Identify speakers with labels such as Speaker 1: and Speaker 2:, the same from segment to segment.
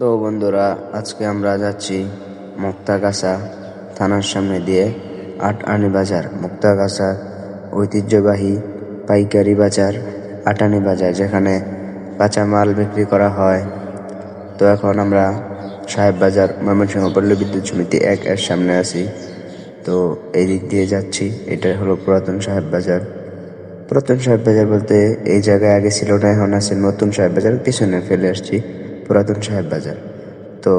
Speaker 1: তো বন্ধুরা, আজকে আমরা যাচ্ছি মুক্তাগাছা থানার সামনে দিয়ে আট আনি বাজার। মুক্তাগাছা ঐতিহ্যবাহী পাইকারি বাজার, আটানি বাজার, যেখানে কাঁচা মাল বিক্রি করা হয়। তো এখন আমরা সাহেব বাজার ময়মনসিংহ পল্লী বিদ্যুৎ সমিতি এক এর সামনে আছি। তো এই দিক দিয়ে যাচ্ছি এটা হলো পুরাতন সাহেব বাজার। পুরাতন সাহেব বাজার বলতে এই জায়গায় আগে ছিল না, এখন আছে নতুন সাহেব বাজার, পিছনে ফেলে আসছি। পুরাতন সাহেব বাজার। তো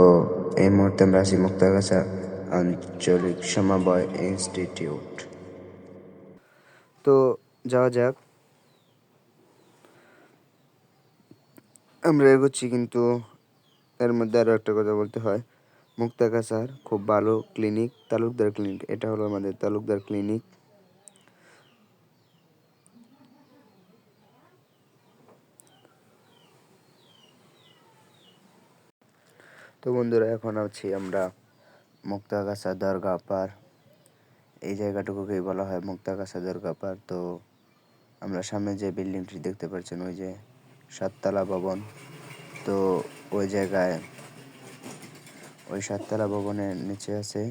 Speaker 1: এই মুহূর্তে আমরা আছি মুক্তাগাছা আঞ্চলিক সমবায় ইনস্টিটিউট। তো যাওয়া যাক। আমরা এগোচ্ছি কিন্তু এর মধ্যে আরও একটা কথা বলতে হয়। মুক্তাগাছার খুব ভালো ক্লিনিক তালুকদার ক্লিনিক এটা হলো আমাদের তালুকদার ক্লিনিক তো বন্ধুরা, এখন আছি আমরা মুক্তাগাছা দরগা পার। এই জায়গাটুকুকেই বলা হয় মুক্তাগাছা দরগা পার। তো আমরা সামনে যে বিল্ডিংটি দেখতে পাচ্ছেন, ওই যে সাততলা ভবন। তো ওই জায়গায়, ওই সাততলা ভবনের নিচে আছে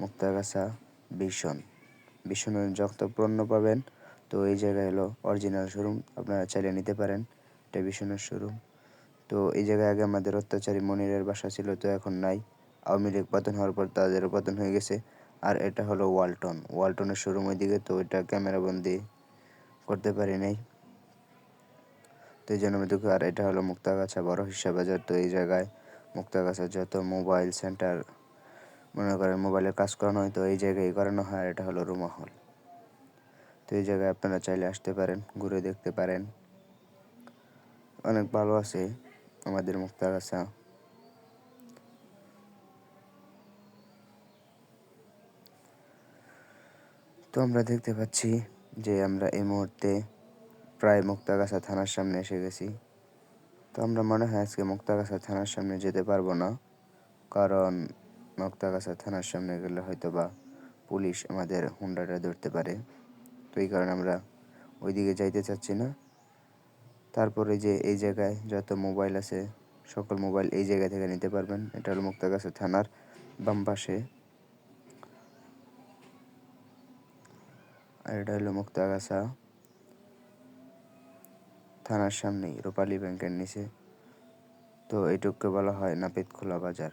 Speaker 1: মুক্তাগাছা ভীষণ। ভীষণের যত পণ্য পাবেন। তো এই জায়গায় হলো অরিজিনাল শোরুম আপনারা চাইলে নিতে পারেন। এটা ভীষণের শোরুম তো এই জায়গায় আগে আমাদের অত্যাচারী মনিরের বাসা ছিল, তো এখন নাই। আওয়ামী লীগ পতন হওয়ার পর তাদেরও পতন হয়ে গেছে। আর এটা হলো ওয়ালটন। ওয়ালটনের শোরুম ওইদিকে, তো এটা ক্যামেরা বন্দি করতে পারি নাই। তো এই জন্য আমি দুঃখ, আর এটা হলো মুক্তাগাছা বড় হিসাব বাজার, তো এই জায়গায় মুক্তাগাছা যত মোবাইল সেন্টার, মনে করেন মোবাইলের কাজ করানো হয়, তো এই জায়গায় করানো হয়, আর এটা হলো রুমা হল। তো এই জায়গায় আপনারা চাইলে আসতে পারেন, ঘুরে দেখতে পারেন। অনেক ভালো আছে। আমাদের মুক্তাগাছা তো আমরা দেখতে পাচ্ছি যে আমরা এই মুহূর্তে প্রায় মুক্তাগাছা থানার সামনে এসে গেছি। তো আমরা মনে হয় আজকে মুক্তাগাছা থানার সামনে যেতে পারব না, কারণ মুক্তাগাছা থানার সামনে গেলে হয়তো বা পুলিশ আমাদের হুন্ডাটা ধরতে পারে। তো এই কারণে আমরা ওইদিকে যাইতে চাচ্ছি না। তারপরে যে এই জায়গায় যত মোবাইল আছে, সকল মোবাইল এই জায়গা থেকে নিতে পারবেন। এটা হলো মুক্তাগাছা থানার বাম পাশে। আর এটা হলো মুক্তাগাছা থানার সামনেই, রূপালী ব্যাংকের নিচে। তো এইটুকুকে বলা হয় নাপিতখোলা বাজার।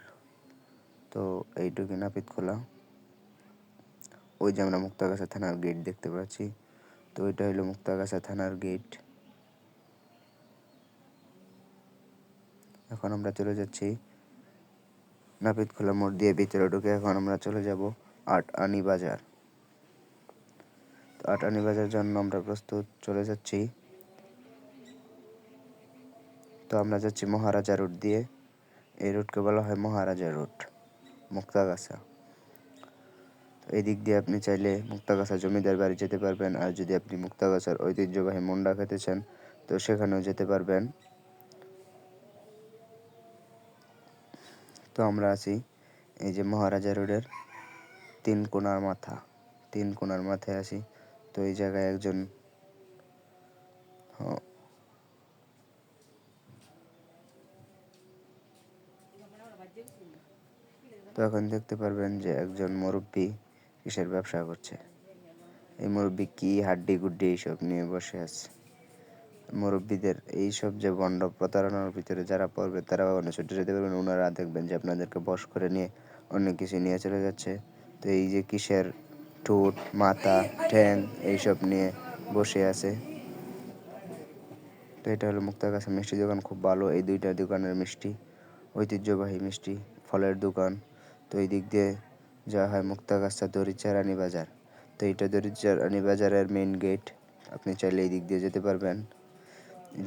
Speaker 1: তো এইটুকু নাপিতখোলা ওই যে আমরা মুক্তাগাছা থানার গেট দেখতে পাচ্ছি। তো ওইটা হলো মুক্তাগাছা থানার গেট এখন আমরা চলে যাচ্ছি। নাপিতখোলা মোড় দিয়ে ভিতরে ঢুকে এখন আমরা চলে যাব আট আনি বাজার। তো আট আনি বাজার জন্য আমরা প্রস্তুত চলে যাচ্ছি। তো আমরা যাচ্ছি মহারাজা রোড দিয়ে। এই রোডকে বলা হয় মহারাজা রোড, মুক্তাগাছা। এই দিক দিয়ে আপনি চাইলে মুক্তাগাছা জমিদার বাড়ি যেতে পারবেন, আর যদি আপনি মুক্তাগাছার ঐতিহ্যবাহী মুন্ডা খেতে চান, তো সেখানেও যেতে পারবেন। তো আমরা আছি এই যে মহারাজা রোডের তিন কোনার মাথা, তিন কোনার মাথায় আছি। তো এই জায়গায় একজন তো এখন দেখতে পারবেন যে একজন মুরব্বী কিসের ব্যবসা করছে। এই মুরব্বী কি হাড্ডি গুড্ডি এইসব নিয়ে বসে আছে। মুরব্বীদের এইসব যে বন্ড প্রতারণার ভিতরে যারা পড়বে, তারা অনেক ছুটে যেতে পারবেন। ওনারা দেখবেন যে আপনাদেরকে বস করে নিয়ে অনেক কিছু নিয়ে চলে যাচ্ছে। তো এই যে কিসের ঠোঁট, মাথা, ঠ্যাং এইসব নিয়ে বসে আছে। তো এটা হলো মুক্তাগাছা মিষ্টি দোকান, খুব ভালো। এই দুইটা দোকানের মিষ্টি, ঐতিহ্যবাহী মিষ্টি, ফলের দোকান। তো এই দিক দিয়ে যাওয়া হয় মুক্তাগাছা দরিচা রানী বাজার। তো এইটা দরিচা রানী বাজারের মেইন গেট আপনি চাইলে এই দিক দিয়ে যেতে পারবেন।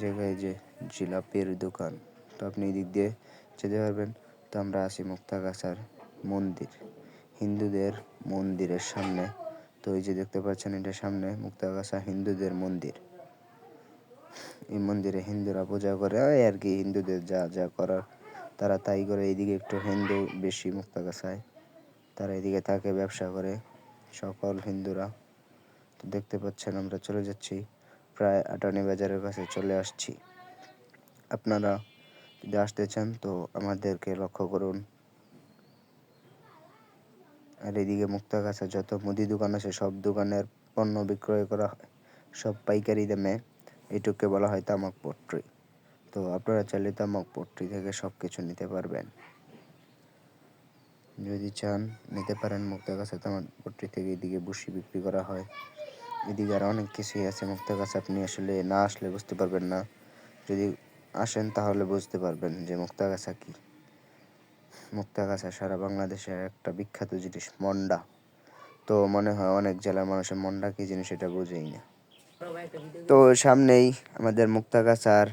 Speaker 1: জায়গায় যে জিলাপির দোকান, তো আপনি এই দিক দিয়ে যেতে পারবেন। তো আমরা আছি মুক্তাগাছার মন্দির, হিন্দুদের মন্দিরের সামনে। তো এই যে দেখতে পাচ্ছেন এটা সামনে মুক্তাগাছা হিন্দুদের মন্দির। এই মন্দিরে হিন্দুরা পূজা করে আর কি, হিন্দুদের যা যা করার, তারা তাই করে। এইদিকে একটু হিন্দু বেশি মুক্তাগাছায়, তারা এদিকে থাকে, ব্যবসা করে সকল হিন্দুরা। তো দেখতে পাচ্ছেন, আমরা চলে যাচ্ছি। প্রায় আটানি বাজারের কাছে চলে আসছি। আপনারা যদি আসতে চান, তো আমাদেরকে লক্ষ্য করুন। আর এদিকে মুক্তা মুক্তাগাছা যত মুদি দোকান আছে, সব দোকানের পণ্য বিক্রয় করা হয়। সব পাইকারি দামে। এটুককে বলা হয় তামাক পট্রি তো আপনারা চাইলে তামাক পট্রি থেকে সব কিছু নিতে পারবেন। যদি চান, নিতে পারেন মুক্তাগাছা তামাক পট্রি থেকে এদিকে বসি বিক্রি করা হয়। এদিকে আর অনেক কিছুই আছে। মুক্তাগাছা আপনি আসলে না আসলে বুঝতে পারবেন না। যদি আসেন তাহলে বুঝতে পারবেন যে মুক্তাগাছা কি। মুক্তাগাছা সারা বাংলাদেশের একটা বিখ্যাত জিনিস, মন্ডা। তো মনে হয় অনেক জেলার মানুষের মন্ডা কি জিনিস এটা বুঝেই না। তো সামনেই আমাদের মুক্তাগাছার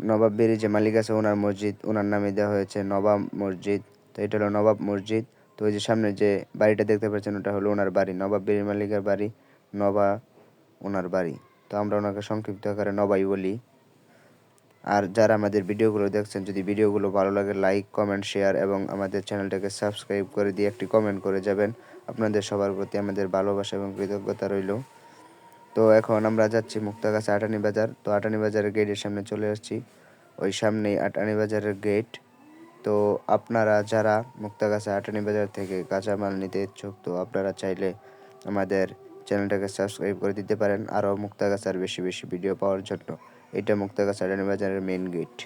Speaker 1: নবাব বেরি যে মালিক আছে, ওনার মসজিদ, ওনার নামে দেওয়া হয়েছে নবাব মসজিদ। তো এটা হলো নবাব মসজিদ। তো ওই যে সামনে যে বাড়িটা দেখতে পাচ্ছেন, ওটা হলো ওনার বাড়ি, নবাব বেরি মালিকের বাড়ি। নবা ওনার বাড়ি। তো আমরা ওনাকে সংক্ষিপ্ত আকারে নবাই বলি। আর যারা আমাদের ভিডিওগুলো দেখছেন, যদি ভিডিওগুলো ভালো লাগে লাইক কমেন্ট শেয়ার এবং আমাদের চ্যানেলটাকে সাবস্ক্রাইব করে দিয়ে একটি কমেন্ট করে যাবেন। আপনাদের সবার প্রতি আমাদের ভালোবাসা এবং কৃতজ্ঞতা রইল। তো এখন আমরা যাচ্ছি মুক্তাগাছা আটানি বাজার। তো আটানি বাজারের গেটের সামনে চলে আসছি। ওই সামনেই আটানি বাজারের গেট। তো আপনারা যারা মুক্তাগাছা আটানি বাজার থেকে কাঁচামাল নিতে ইচ্ছুক, তো আপনারা চাইলে আমাদের চ্যানেলটাকে সাবস্ক্রাইব করে দিতে পারেন, আরও মুক্তাগাছার বেশি বেশি ভিডিও পাওয়ার জন্য। এটা মুক্তাগাছা রানী বাজারের মেন গেট